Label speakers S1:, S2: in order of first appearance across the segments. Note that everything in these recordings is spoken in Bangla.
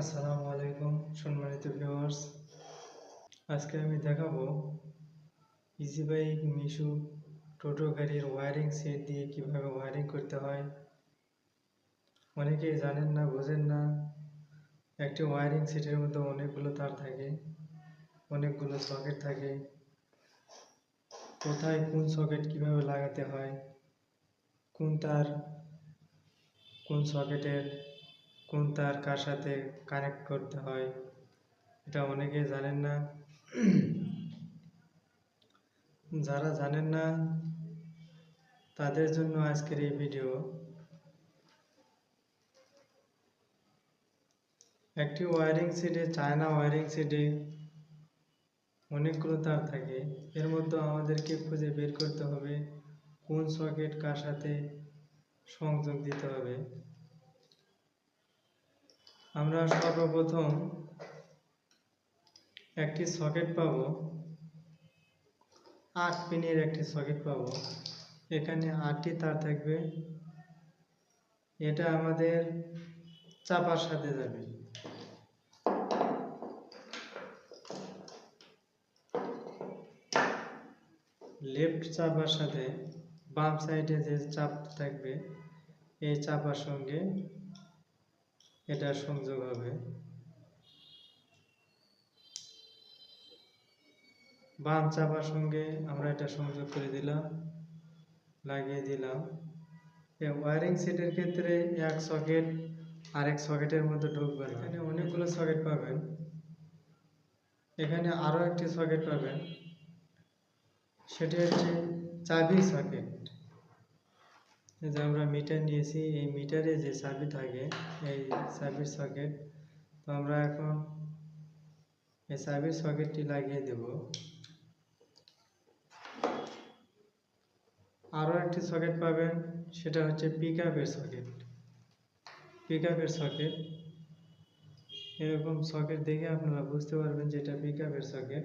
S1: আসসালামু আলাইকুম, সম্মানিত ভিউয়ার্স আজকে আমি দেখাবো ইজি বাইক মিশু টোটো গাড়ির ওয়ারিং সেট দিয়ে কীভাবে ওয়্যারিং করতে হয়। অনেকেই জানেন না, বোঝেন না, একটি ওয়্যারিং সেটের মধ্যে অনেকগুলো তার থাকে, অনেকগুলো সকেট থাকে। কোথায় কোন সকেট কীভাবে লাগাতে হয়, কোন তার কোন সকেটের কোন তার কার সাথে কানেক্ট করতে হয়, এটা অনেকে জানেন না। যারা জানেন না, তাদের জন্য আজকের এই ভিডিও একটি ওয়ারিং সেটে চায়না ওয়ারিং সেটে অনেকগুলো তার থাকে। এর মধ্যে আমাদেরকে খুঁজে বের করতে হবে কোন সকেট কার সাথে সংযোগ দিতে হবে। আমরা সর্বপ্রথম একটি সকেট পাব। আট পিনের একটি সকেট পাব। এখানে আটটি তার থাকবে। এটা আমাদের চাপার সাথে যাবে। লেফট চাপার সাথে বাম সাইডে যে চাপ থাকবে, এই চাপার সঙ্গে এটা সংযোগ হবে। বাম চাপার সঙ্গে আমরা এটা সংযোগ করে দিলাম, লাগিয়ে দিলাম। ওয়ারিং সেটের ক্ষেত্রে এক সকেট আরেক সকেটের মধ্যে ঢুকবে। এখানে অনেকগুলো সকেট পাবেন। এখানে আরও একটি সকেট পাবেন। সেটি হচ্ছে চাবি সকেট যে আমরা মিটার নিয়েছি, এই মিটারে যে চাবি থাকে, এই চাবির সকেট, তো আমরা এখন এই চাবির সকেটটি লাগিয়ে দেব। আরও একটি সকেট পাবেন, সেটা হচ্ছে পিক আপের সকেট। পিক আপের সকেট, এরকম সকেট দেখে আপনারা বুঝতে পারবেন যে এটা পিক আপের সকেট।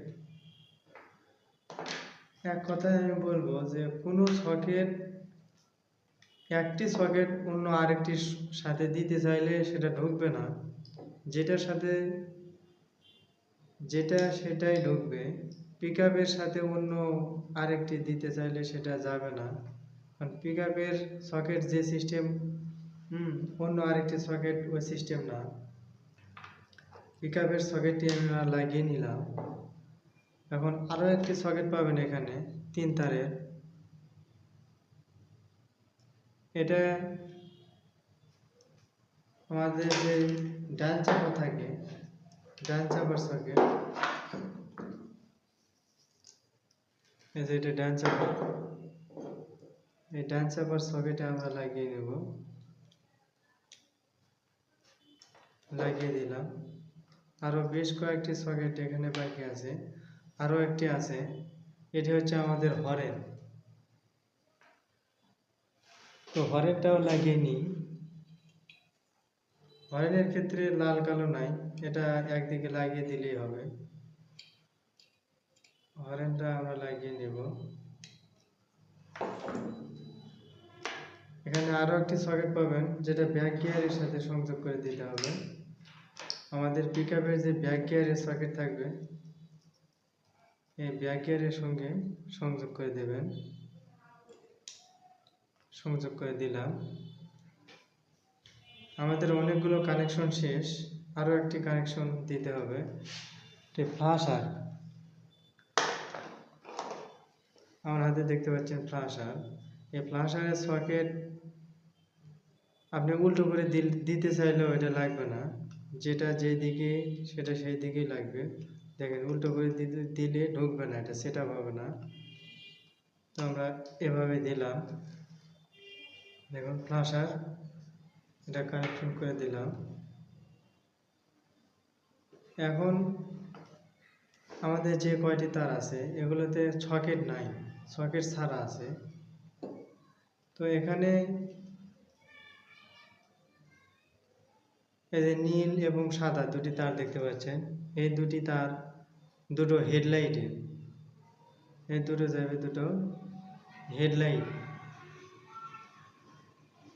S1: এক কথায় আমি বলব যে কোনো সকেট একটি সকেট অন্য আরেকটির সাথে দিতে চাইলে সেটা ঢুকবে না। যেটার সাথে, যেটা সেটাই ঢুকবে। পিক সাথে অন্য আরেকটি দিতে চাইলে সেটা যাবে না। কারণ পিক সকেট যে সিস্টেম হুম, অন্য আরেকটি সকেট ওই সিস্টেম না। পিক সকেটটি আমি লাগিয়ে নিলাম। এখন আরও একটি সকেট পাবেন এখানে, তিন তারের। এটা আমাদের যে ডান চাপা থাকে, ডান চাপার সকেট এই যে এটা ডান চাপা। এই ডান চাপার সকেটে আমরা লাগিয়ে নেব। লাগিয়ে দিলাম। আরও বেশ কয়েকটি সকেট এখানে বাকি আছে। আরও একটি আছে। এটি হচ্ছে আমাদের হরেন। তো হরেনটাও লাগিয়ে নিই হরেনের ক্ষেত্রে লাল কালো নাই, এটা একদিকে লাগিয়ে দিলেই হবে। হরেনটা আমরা লাগিয়ে নেব। এখানে আরও একটি সকেট পাবেন, যেটা ব্যাক গিয়ারের সাথে সংযোগ করে দিতে হবে। আমাদের পিক যে ব্যাক গিয়ারের সকেট থাকবে, এই ব্যাক গিয়ারের সঙ্গে সংযোগ করে দেবেন। সংযোগ করে দিলাম। আমাদের অনেকগুলো কানেকশন শেষ। আরও একটি কানেকশন দিতে হবে। এটি ফ্লাশার আমার হাতে দেখতে পাচ্ছেন ফ্লাশার এই ফ্লাশারের সকেট আপনি উল্টো করে দিতে চাইলেও এটা লাগবে না। যেটা যেই দিকে, সেটা সেই দিকেই লাগবে। দেখেন, উল্টো করে দিলে ঢুকবে না, এটা সেটা হবে না। তো আমরা এভাবে দিলাম। দেখুন ফ্লাশার এটা কানেকশন করে দিলাম। এখন আমাদের যে কয়টি তার আছে, এগুলোতে ছকেট নাই সকেট ছাড়া আছে। তো এখানে এই যে নীল এবং সাদা দুটি তার দেখতে পাচ্ছেন, এই দুটি তার দুটো হেডলাইটের এই দুটো যাবে দুটো হেডলাইট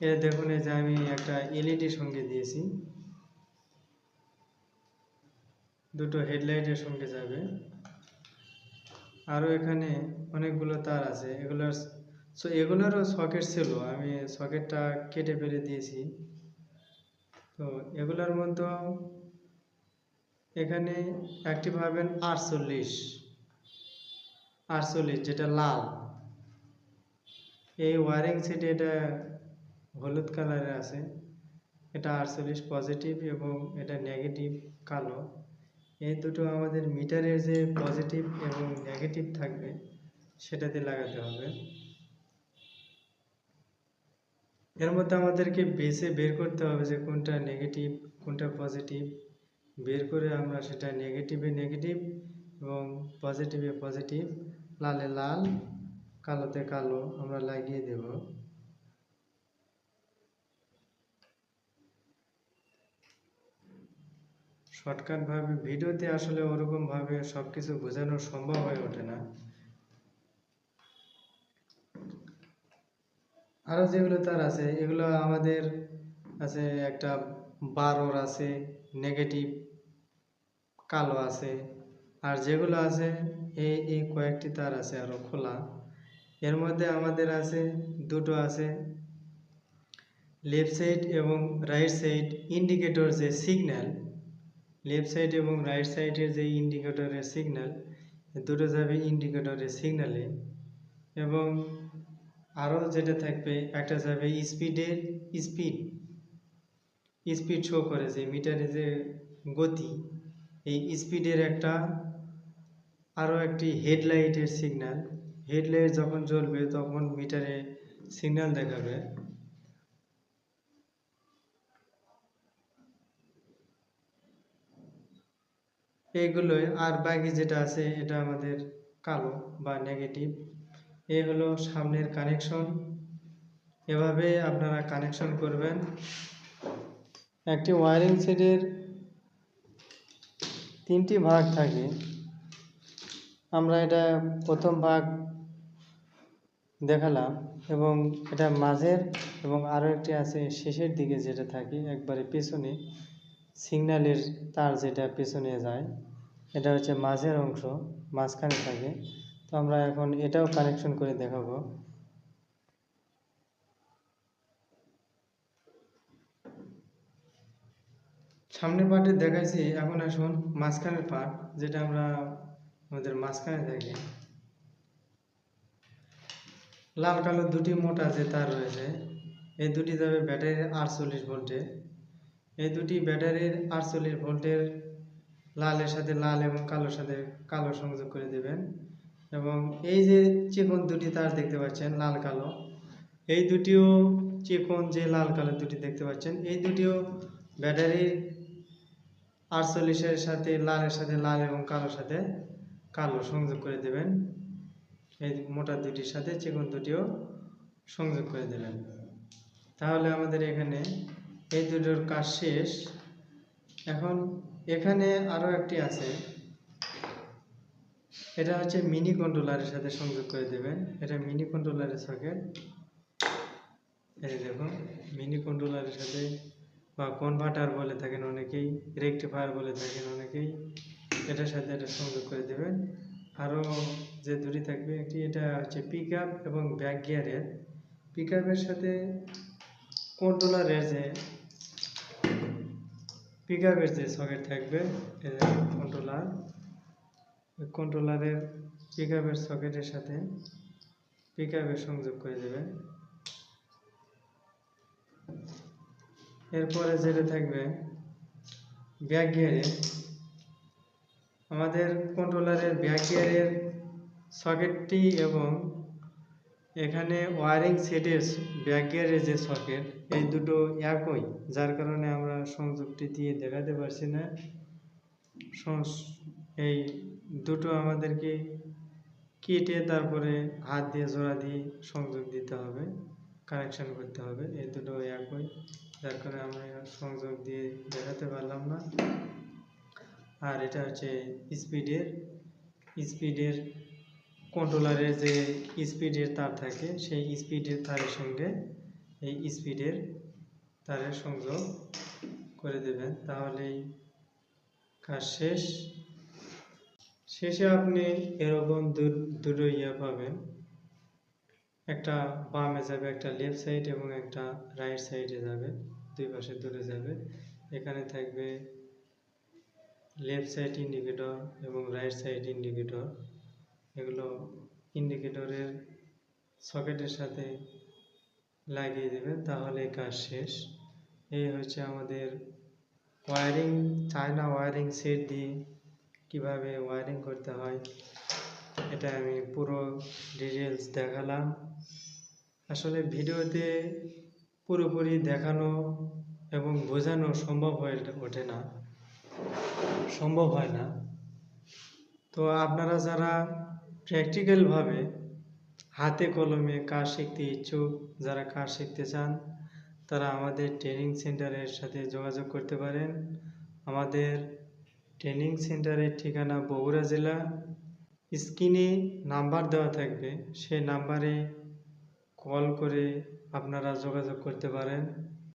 S1: এটা দেখুন, এই যে আমি একটা এলইডি সঙ্গে দিয়েছি। দুটো হেডলাইটের সঙ্গে যাবে। আরও এখানে অনেকগুলো তার আছে। এগুলোর সো এগুলোরও সকেট ছিল। আমি সকেটটা কেটে ফেলে দিয়েছি। তো এগুলোর মধ্যে এখানে একটি পাবেন আটচল্লিশ। আটচল্লিশ, যেটা লাল। এই ওয়ারিং সেট এটা হলুদ কালারের আছে। এটা আটচল্লিশ পজিটিভ এবং এটা নেগেটিভ কালো। এই দুটো আমাদের মিটারের যে পজিটিভ এবং নেগেটিভ থাকবে, সেটাতে লাগাতে হবে। এর মধ্যে আমাদেরকে বেছে বের করতে হবে যে কোনটা নেগেটিভ কোনটা পজিটিভ বের করে আমরা সেটা নেগেটিভে নেগেটিভ এবং পজিটিভে পজিটিভ লালে লাল, কালোতে কালো আমরা লাগিয়ে দেব। শর্টকাটভাবে ভিডিওতে আসলে ওরকমভাবে সব কিছু বোঝানো সম্ভব হয়ে ওঠে না। আরও যেগুলো তার আছে, এগুলো আমাদের আছে একটা বারোর আছে নেগেটিভ কালো আছে, আর যেগুলো আছে এই এই কয়েকটি তার আছে আরও খোলা। এর মধ্যে আমাদের আছে দুটো আছে লেফট সাইড এবং রাইট সাইড ইন্ডিকেটর যে সিগন্যাল লেফট সাইড এবং রাইট সাইডের যে ইন্ডিকেটরের সিগন্যাল দুটো যাবে ইন্ডিকেটরের সিগন্যালে এবং আরও যেটা থাকবে, একটা যাবে স্পিডের স্পিড স্পিড শো করে যে মিটারে যে গতি, এই স্পিডের একটা আরও একটি হেডলাইটের সিগন্যাল হেডলাইট যখন জ্বলবে, তখন মিটারে সিগন্যাল দেখাবে। এইগুলোই আর বাকি যেটা আছে, এটা আমাদের কালো বা নেগেটিভ এই হলো সামনের কানেকশন এভাবে আপনারা কানেকশন করবেন। একটি ওয়ারিং সেটের তিনটি ভাগ থাকে। আমরা এটা প্রথম ভাগ দেখালাম এবং এটা মাঝের এবং আরও একটি আছে শেষের দিকে যেটা থাকে, একবারে পেছনে। সিগন্যালের তার যেটা পেছনে যায়, এটা হচ্ছে মাঝের অংশ, মাঝখানে থাকে। তো আমরা এখন এটাও কানেকশন করে দেখাবো। সামনের পার্টে দেখাইছি, এখন আসুন মাঝখানের পার্ট যেটা আমরা আমাদের মাঝখানে থাকি লাল কালো দুটি মোটা যে তার রয়েছে। এই দুটি যাবে ব্যাটারির আটচল্লিশ ভোল্টে। এই দুটি ব্যাটারির আটচল্লিশ ভোল্টের লালের সাথে লাল এবং কালোর সাথে কালো সংযোগ করে দেবেন এবং এই যে চিকন দুটি তার দেখতে পাচ্ছেন, লাল কালো, এই দুটিও চিকন যে লাল কালো দুটি দেখতে পাচ্ছেন, এই দুটিও ব্যাটারির আটচল্লিশের সাথে লালের সাথে লাল এবং কালোর সাথে কালো সংযোগ করে দেবেন। এই মোটা দুটির সাথে চিকন দুটিও সংযোগ করে দেবেন। তাহলে আমাদের এখানে এই দুটোর কাজ শেষ। এখন এখানে আরও একটি আছে। এটা হচ্ছে মিনি কন্ট্রোলারের সাথে সংযোগ করে দেবেন। এটা মিনি কন্ট্রোলারের সকেট এই দেখুন মিনি কন্ট্রোলারের সাথে বা কনভার্টার বলে থাকেন অনেকেই রেকটিফায়ার বলে থাকেন অনেকেই, এটার সাথে এটা সংযোগ করে দেবেন। আরও যে দূরে থাকবে, একটি এটা হচ্ছে পিক এবং ব্যাক গিয়ারের পিক সাথে কন্ট্রোলারের যে পিক আপের যে সকেট থাকবে কন্ট্রোলার ওই কন্ট্রোলারের পিক আপের সকেটের সাথে পিক আপের সংযোগ করে দেবেন এরপরে যেটা থাকবে ব্যাক গিয়ারে আমাদের কন্ট্রোলারের ব্যাক গিয়ারের সকেটটি এবং এখানে ওয়ারিং সেটের ব্যাক গিয়ারের যে সকেট এই দুটো একই, যার কারণে আমরা সংযোগটি দিয়ে দেখাতে পারছি না। এই দুটো আমাদেরকে কেটে তারপরে হাত দিয়ে জোড়া দিয়ে সংযোগ দিতে হবে কানেকশন করতে হবে, এই দুটো একই, যার কারণে আমরা সংযোগ দিয়ে দেখাতে পারলাম না। আর এটা হচ্ছে স্পিডের স্পিডের কন্ট্রোলারের যে স্পিডের তার থাকে, সেই স্পিডের তারের সঙ্গে এই স্পিডের তারের সংযোগ করে দেবেন। তাহলেই কাজ শেষ। শেষে আপনি এরকম দুটো ইয়ে পাবেন। একটা বামে যাবে, একটা লেফট সাইড এবং একটা রাইট সাইডে যাবে, দুই পাশে দূরে যাবে। এখানে থাকবে লেফট সাইড ইন্ডিকেটর এবং রাইট সাইড ইন্ডিকেটর এগুলো ইন্ডিকেটরের সকেটের সাথে লাগিয়ে দেবেন তাহলে কাজ শেষ। এই হচ্ছে আমাদের ওয়ারিং চায়না ওয়ারিং সেট দিয়ে কীভাবে ওয়ারিং করতে হয়, এটা আমি পুরো ডিটেলস দেখালাম। আসলে ভিডিওতে পুরোপুরি দেখানো এবং বোঝানো সম্ভব হয়ে ওঠে না, সম্ভব হয় না। তো আপনারা যারা প্র্যাকটিক্যালভাবে হাতে কলমে কাজ শিখতে ইচ্ছুক, যারা কাজ শিখতে চান, তারা আমাদের ট্রেনিং সেন্টারের সাথে যোগাযোগ করতে পারেন। আমাদের ট্রেনিং সেন্টারের ঠিকানা বগুড়া জেলা। স্ক্রিনে নাম্বার দেওয়া থাকবে সেই নাম্বারে কল করে আপনারা যোগাযোগ করতে পারেন।